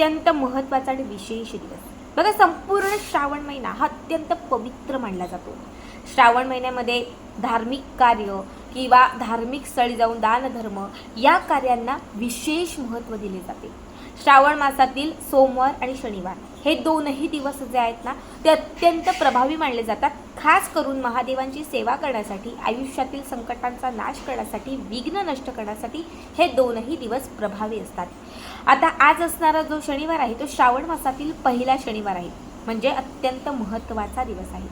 अत्यंत महत्त्वाचा आणि विशेष दिवस. बघा संपूर्ण श्रावण महिना हा अत्यंत पवित्र मानला जातो. श्रावण महिन्यामध्ये धार्मिक कार्य किंवा धार्मिक स्थळी जाऊन दानधर्म या कार्यांना विशेष महत्त्व दिले जाते. श्रावण मासातील सोमवार आणि शनिवार हे दोनही दिवस जे आहेत ना ते अत्यंत प्रभावी मानले जातात. खास करून महादेवांची सेवा करण्यासाठी आयुष्यातील संकटांचा नाश करण्यासाठी विघ्न नष्ट करण्यासाठी हे दोनही दिवस प्रभावी असतात. आता आज असणारा जो शनिवार आहे तो श्रावण मासातील पहिला शनिवार आहे. म्हणजे अत्यंत महत्त्वाचा दिवस आहे.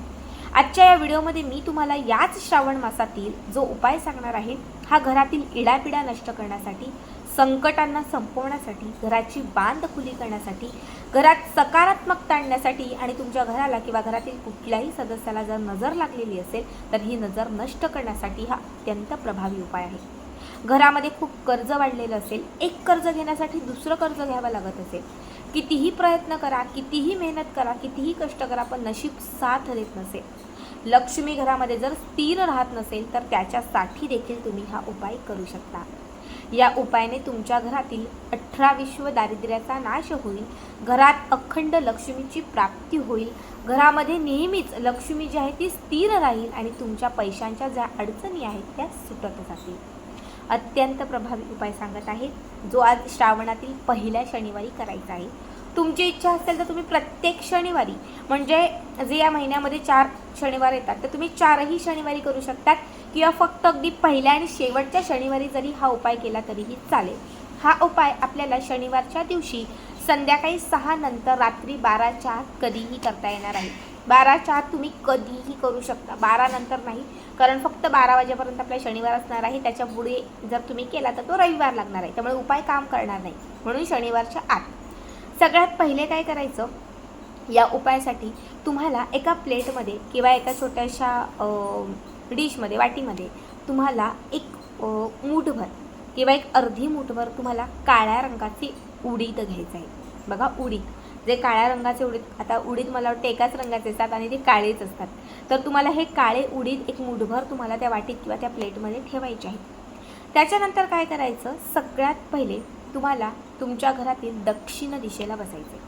आजच्या या व्हिडिओमध्ये मी तुम्हाला याच श्रावण मासातील जो उपाय सांगणार आहे हा घरातील इडापिडा नष्ट करण्यासाठी संकटांना संपवण्यासाठी घराची बांध खुली करण्यासाठी घरात सकारात्मकता आणण्यासाठी आणि तुमच्या घराला किंवा घरातील कुठल्याही सदस्याला जर नजर लागलेली असेल तर ही नजर नष्ट करण्यासाठी हा अत्यंत प्रभावी उपाय आहे. घरामध्ये खूप कर्ज वाढलेलं असेल एक कर्ज घेण्यासाठी दुसरं कर्ज घ्यावं लागत असेल कितीही प्रयत्न करा कितीही मेहनत करा कितीही कष्ट करा पण नशीब साथ देत नसेल. लक्ष्मी घरामध्ये जर स्थिर राहत नसेल तर त्याच्यासाठी देखील तुम्ही हा उपाय करू शकता. या उपायाने तुमच्या घरातील अठरा विश्व दारिद्र्याचा नाश होईल घरात अखंड लक्ष्मीची प्राप्ती होईल घरामध्ये नेहमीच लक्ष्मी जी आहे ती स्थिर राहील आणि तुमच्या पैशांच्या ज्या अडचणी आहेत त्या सुटत जातील. अत्यंत प्रभावी उपाय सांगत आहेत जो आज श्रावणातील पहिल्या शनिवारी करायचा आहे. तुमची इच्छा असेल तर तुम्ही प्रत्येक शनिवारी म्हणजे जे या महिन्यामध्ये चार शनिवार येतात तर तुम्ही चारही शनिवारी करू शकतात किंवा फक्त अगदी पहिल्या आणि शेवटच्या शनिवारी जरी हा उपाय केला तरीही चालेल. हा उपाय आपल्याला शनिवारच्या दिवशी संध्याकाळी सहा नंतर रात्री बाराच्या कधीही करता येणार आहे. बाराच्या आत तुम्ही कधीही करू शकता. बारा नंतर नाही. कारण फक्त बारा वाजेपर्यंत आपला शनिवार असणार आहे. त्याच्या पुढे जर तुम्ही केला तर तो रविवार लागणार आहे. त्यामुळे उपाय काम करणार नाही. म्हणून शनिवारच्या आत. सगळ्यात पहिले काय करायचं? या उपायासाठी तुम्हाला एका प्लेटमध्ये किंवा एका छोट्याशा डिशमध्ये वाटीमध्ये तुम्हाला एक मूठभर किंवा एक अर्धी मूठभर तुम्हाला काळ्या रंगाची उडीद घ्यायचं आहे. बघा उडीद. जे काळ्या रंगाचे उडीद आता उडीद मला वाटतं एकाच रंगाचे असतात आणि ते काळेच असतात. तर तुम्हाला हे काळे उडीद एक मूठभर तुम्हाला त्या वाटीत किंवा त्या प्लेटमध्ये ठेवायचे आहेत. त्याच्यानंतर काय करायचं? सगळ्यात पहिले तुम्हाला तुमच्या घरातील दक्षिण दिशेला बसायचे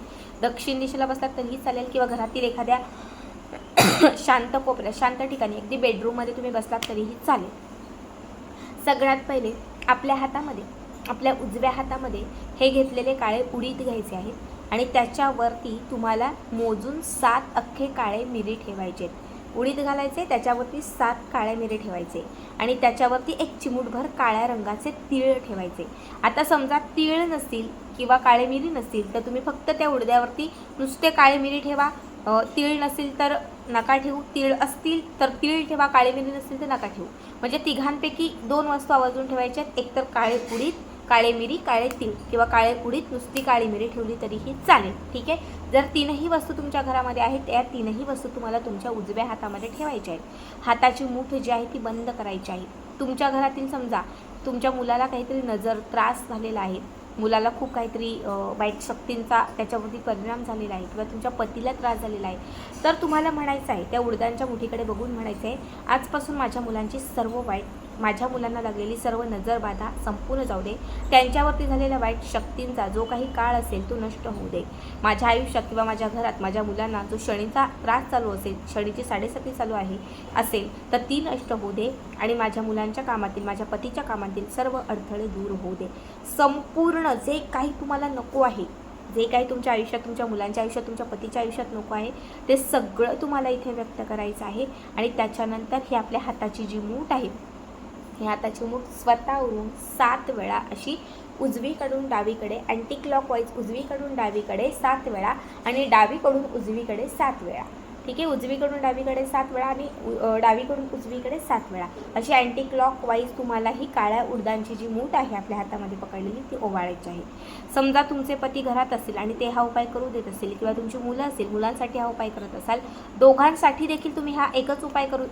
दक्षिण दिशेला बसलात तरीही चालेल किंवा घरातील एखाद्या शांत कोपऱ्या शांत ठिकाणी अगदी बेडरूममध्ये तुम्ही बसलात तरीही चालेल. सगळ्यात पहिले आपल्या हातामध्ये आपल्या उजव्या हातामध्ये हे घेतलेले काळे उडीद घ्यायचे आहेत. आणि त्याच्यावरती तुम्हाला मोजून सात अख्खे काळे मिरी ठेवायचे आहेत. उडीद घालायचे त्याच्यावरती सात काळे मिरे ठेवायचे आणि त्याच्यावरती एक चिमूटभर काळ्या रंगाचे तीळ ठेवायचे. आता समजा तीळ नसतील किंवा काळे मिरी नसतील तर तुम्ही फक्त त्या उडद्यावरती नुसते काळे मिरी ठेवा. तीळ नसेल तर नका ठेवू. तीळ असतील तर तीळ ठेवा. काळे मिरी नसतील तर नका ठेवू. म्हणजे तिघांपैकी दोन वस्तू आवर्जून ठेवायच्या आहेत. एकतर काळे उडीद काळे मिरी काळे तीळ किंवा काळे उडीत नुसती काळी मिरी ठेवली तरीही चालेल ठीक आहे? जर तीनही वस्तू तुमच्या घरामध्ये आहेत त्या तीनही वस्तू तुम्हाला तुमच्या उजव्या हातामध्ये ठेवायच्या आहेत. हाताची मूठ जी आहे ती बंद करायची आहे. तुमच्या घरातील समजा तुमच्या मुलाला काहीतरी नजर त्रास झालेला आहे मुलाला खूप काहीतरी वाईट शक्तींचा त्याच्यावरती परिणाम झालेला आहे किंवा तुमच्या पतीला त्रास झालेला आहे तर तुम्हाला म्हणायचं आहे त्या उडदांच्या मुठीकडे बघून म्हणायचं आहे आजपासून माझ्या मुलांची सर्व वाईट माझ्या मुलांना लागलेली सर्व नजरबाधा संपूर्ण जाऊ दे. त्यांच्यावरती झालेल्या वाईट शक्तींचा जो काही काळ असेल तो नष्ट होऊ दे. माझ्या आयुष्यात किंवा माझ्या घरात माझ्या मुलांना जो शनीचा त्रास चालू असेल शनीची साडेसाती चालू आहे असेल तर ती नष्ट होऊ दे आणि माझ्या मुलांच्या कामातील माझ्या पतीच्या कामातील सर्व अडथळे दूर होऊ दे. संपूर्ण जे काही तुम्हाला नको आहे जे काही तुमच्या आयुष्यात तुमच्या मुलांच्या आयुष्यात तुमच्या पतीच्या आयुष्यात नको आहे ते सगळं तुम्हाला इथे व्यक्त करायचं आहे आणि त्याच्यानंतर ही आपल्या हाताची जी मूठ आहे ही हाताची मूठ स्वतःवरून सात वेळा अशी उजवीकडून डावीकडे अँटी क्लॉकवाईज उजवीकडून डावीकडे सात वेळा आणि डावीकडून उजवीकडे सात वेळा. ठीक आहे? उजवीकडून डावीकडे सात वेळा आणि डावीकडून उजवीकडे सात वेळा. अशी अँटी क्लॉक वाईज तुम्हाला ही काळ्या उडदांची जी मूठ आहे आपल्या हातामध्ये पकडलेली ती ओवाळायची आहे. समजा तुमचे पती घरात असेल आणि ते हा उपाय करू देत असेल किंवा तुमची मुलं असेल मुलांसाठी हा उपाय करत असाल दोघांसाठी देखील तुम्ही हा एकच उपाय करू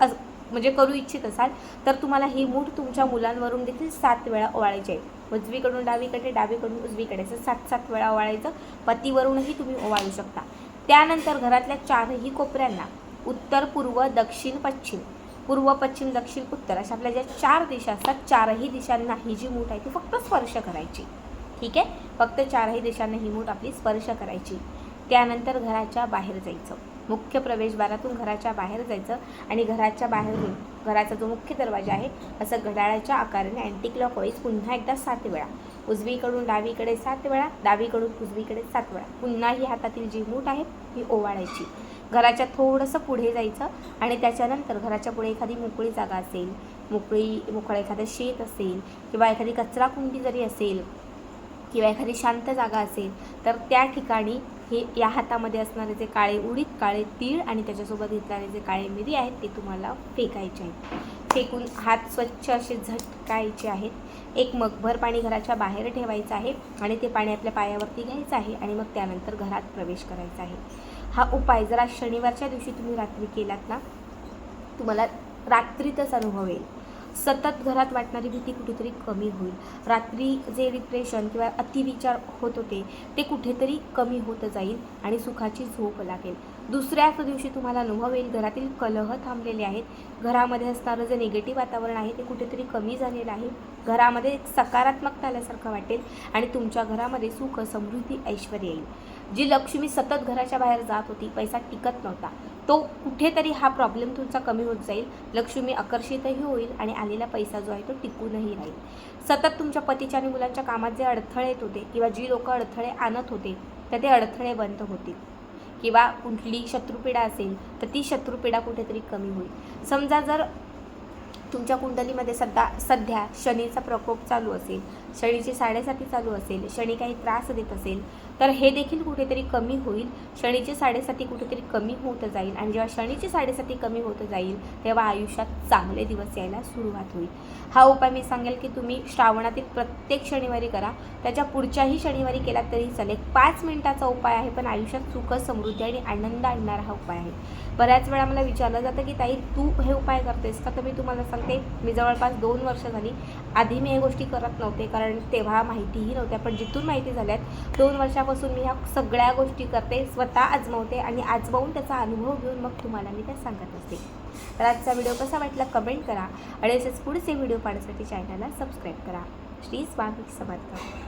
अस म्हणजे करू इच्छित असाल तर तुम्हाला ही मूठ तुमच्या मुलांवरून देखील सात वेळा ओवाळायची आहे. उजवीकडून डावीकडे डावीकडून उजवीकडे असं सात सात वेळा ओवाळायचं. पतीवरूनही तुम्ही ओवाळू शकता. त्यानंतर घरातल्या चारही कोपऱ्यांना उत्तर पूर्व दक्षिण पश्चिम. पूर्व पश्चिम दक्षिण उत्तर अशा आपल्या ज्या चार दिशा असतात चारही दिशांना ही जी मूठ आहे ती फक्त स्पर्श करायची. ठीक आहे? फक्त चारही दिशांना ही मूठ आपली स्पर्श करायची. त्यानंतर घराच्या बाहेर जायचं. मुख्य प्रवेशद्वारातून घराच्या बाहेर जायचं आणि घराच्या बाहेरून घराचा जो मुख्य दरवाजा आहे असं घड्याळाच्या आकाराने अँटी क्लॉकवाईज पुन्हा एकदा सात वेळा. उजवीकडून डावीकडे सात वेळा डावीकडून उजवीकडे सात वेळा. पुन्हा ही हातातील जी मूठ आहे ही ओवाळायची. घराच्या थोडंसं पुढे जायचं आणि त्याच्यानंतर घराच्या पुढे एखादी मोकळी जागा असेल मोकळी मोकळं एखादं शेत असेल किंवा एखादी कचराकुंडी जरी असेल किंवा एखादी शांत जागा असेल तर त्या ठिकाणी हे या हातामध्ये असणारे जे काळे उडीद काळे तीळ आणि त्याच्यासोबत घेतलेले जे काळे मिरी आहेत ते तुम्हाला फेकायचे आहेत. फेकून हात स्वच्छ असे झटकायचे आहेत. एक मगभर पाणी घराच्या बाहेर ठेवायचं आहे आणि ते पाणी आपल्या पायावरती घ्यायचं आहे आणि मग त्यानंतर घरात प्रवेश करायचा आहे. हा उपाय जरा शनिवारच्या दिवशी तुम्ही रात्री केलात ना तुम्हाला रात्रीतच अनुभव येईल सतत घरात वाटणारी भीती कुठेतरी कमी होईल. रात्री जे डिप्रेशन किंवा अतिविचार होत होते ते कुठेतरी कमी होत जाईल आणि सुखाची झोप लागेल. दुसऱ्याच दिवशी तुम्हाला अनुभव येईल. घरातील कलह थांबलेले आहेत. घरामध्ये असणारं जे निगेटिव्ह वातावरण आहे ते कुठेतरी कमी झालेलं आहे. घरामध्ये एक सकारात्मकता आल्यासारखं वाटेल आणि तुमच्या घरामध्ये सुख समृद्धी ऐश्वर येईल. जी लक्ष्मी सतत घराच्या बाहेर जात होती पैसा टिकत नव्हता. तो कुठेतरी हा प्रॉब्लेम तुमचा कमी होत जाईल. लक्ष्मी आकर्षितही होईल आणि आलेला पैसा जो आहे तो टिकूनही राहील. सतत तुमच्या पतीच्या आणि मुलांच्या कामात जे अडथळे येत होते किंवा जी लोक अडथळे आणत होते तर ते अडथळे बंद होतील. किंवा कुठली शत्रुपीडा असेल तर ती शत्रुपीडा कुठेतरी कमी होईल. समजा जर तुमच्या कुंडलीमध्ये सध्या सध्या शनीचा प्रकोप चालू असेल शनीची साडेसाती चालू असेल शनी काही त्रास देत असेल तर हे देखील कुठेतरी कमी होईल. शनीची साडेसाती कुठेतरी कमी होत जाईल आणि जेव्हा शनीची साडेसाती कमी होत जाईल तेव्हा आयुष्यात चांगले दिवस यायला सुरुवात होईल. हा उपाय मी सांगेल की तुम्ही श्रावणातील प्रत्येक शनिवारी करा. त्याच्या पुढच्याही शनिवारी केला तरी चालेल. पाच मिनिटाचा उपाय आहे पण आयुष्यात सुख समृद्धी आणि आनंद आणणारा हा उपाय आहे. बऱ्याच वेळा मला विचारलं जातं की ताई तू हे उपाय करतेस का? तर मी तुम्हाला सांगते मी जवळपास दोन वर्ष झाली. आधी मी हे गोष्टी करत नव्हते कारण तेव्हा माहितीही नव्हत्या. पण जिथून माहिती झाल्यात दोन वर्षा वर्षापासून मी ह्या सगळ्या गोष्टी करते स्वतः आजमावते आणि आजमावून त्याचा अनुभव घेऊन मग तुम्हाला मी त्या सांगत असते. तर आजचा व्हिडिओ कसा वाटला कमेंट करा आणि असेच पुढचे व्हिडिओ पाहण्यासाठी चॅनलला सबस्क्राईब करा. श्री स्वामी समर्थ.